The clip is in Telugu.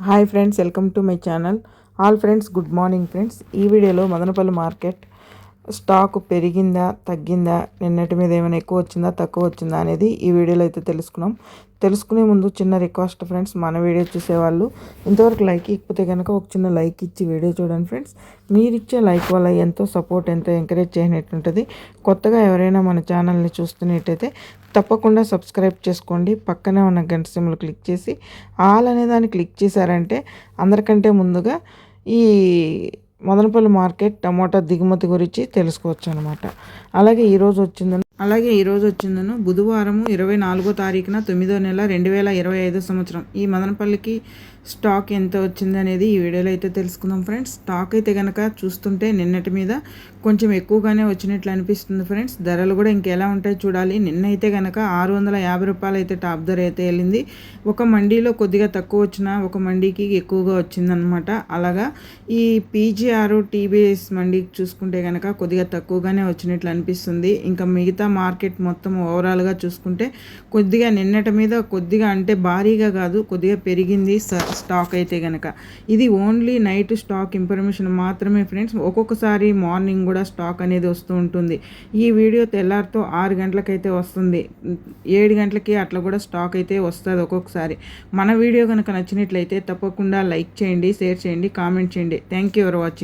Hi friends welcome to my channel all friends good morning friends ఈ వీడియోలో మదనపల్లి మార్కెట్ స్టాక్ పెరిగిందా తగ్గిందా నిన్నటి మీద ఏమైనా ఎక్కువ వచ్చిందా తక్కువ వచ్చిందా అనేది ఈ వీడియోలో అయితే తెలుసుకున్నాం. తెలుసుకునే ముందు చిన్న రిక్వెస్ట్ ఫ్రెండ్స్ మన వీడియో చూసేవాళ్ళు ఇంతవరకు లైక్ ఇకపోతే కనుక ఒక చిన్న లైక్ ఇచ్చి వీడియో చూడండి ఫ్రెండ్స్. మీరు ఇచ్చే లైక్ వల్ల ఎంతో సపోర్ట్ ఎంతో ఎంకరేజ్ చేయనట్టుంటుంది కొత్తగా ఎవరైనా మన ఛానల్ని చూస్తున్నట్టయితే తప్పకుండా సబ్స్క్రైబ్ చేసుకోండి. పక్కనే ఉన్న గంట సిమ్లు క్లిక్ చేసి ఆల్ అనే దాన్ని క్లిక్ చేశారంటే అందరికంటే ముందుగా ఈ మదనపల్లి మార్కెట్ టమాటా దిగుమతి గురించి తెలుసుకోవచ్చు అనమాట అలాగే ఈరోజు వచ్చిందని అలాగే ఈరోజు వచ్చిందను బుధవారము ఇరవై నాలుగో తారీఖున తొమ్మిదో నెల రెండు వేల ఇరవై ఐదో సంవత్సరం. ఈ మదనపల్లికి స్టాక్ ఎంత వచ్చింది అనేది ఈ వీడియోలో అయితే తెలుసుకుందాం ఫ్రెండ్స్. స్టాక్ అయితే కనుక చూస్తుంటే నిన్నటి మీద కొంచెం ఎక్కువగానే వచ్చినట్లు అనిపిస్తుంది ఫ్రెండ్స్. ధరలు కూడా ఇంకెలా ఉంటాయి చూడాలి. నిన్నైతే కనుక ఆరు వందల యాభై రూపాయలు అయితే టాప్ ధర అయితే వెళ్ళింది. ఒక మండీలో కొద్దిగా తక్కువ వచ్చిన ఒక మండీకి ఎక్కువగా వచ్చిందనమాట. అలాగా ఈ పీజీఆర్ టీబీఎస్ మండీకి చూసుకుంటే కనుక కొద్దిగా తక్కువగానే వచ్చినట్లు అనిపిస్తుంది. ఇంకా మిగతా మార్కెట్ మొత్తం ఓవరాల్గా చూసుకుంటే కొద్దిగా నిన్నటి మీద కొద్దిగా అంటే భారీగా కాదు కొద్దిగా పెరిగింది స్టాక్ అయితే కనుక ఇది ఓన్లీ నైట్ స్టాక్ ఇన్ఫర్మేషన్ మాత్రమే ఫ్రెండ్స్ ఒక్కొక్కసారి మార్నింగ్ కూడా స్టాక్ అనేది వస్తూ ఉంటుంది. ఈ వీడియో తెల్లారితో ఆరు గంటలకైతే వస్తుంది. ఏడు గంటలకి అట్లా కూడా స్టాక్ అయితే వస్తుంది ఒక్కొక్కసారి. మన వీడియో కనుక నచ్చినట్లయితే తప్పకుండా లైక్ చేయండి షేర్ చేయండి కామెంట్ చేయండి. Thank you for watching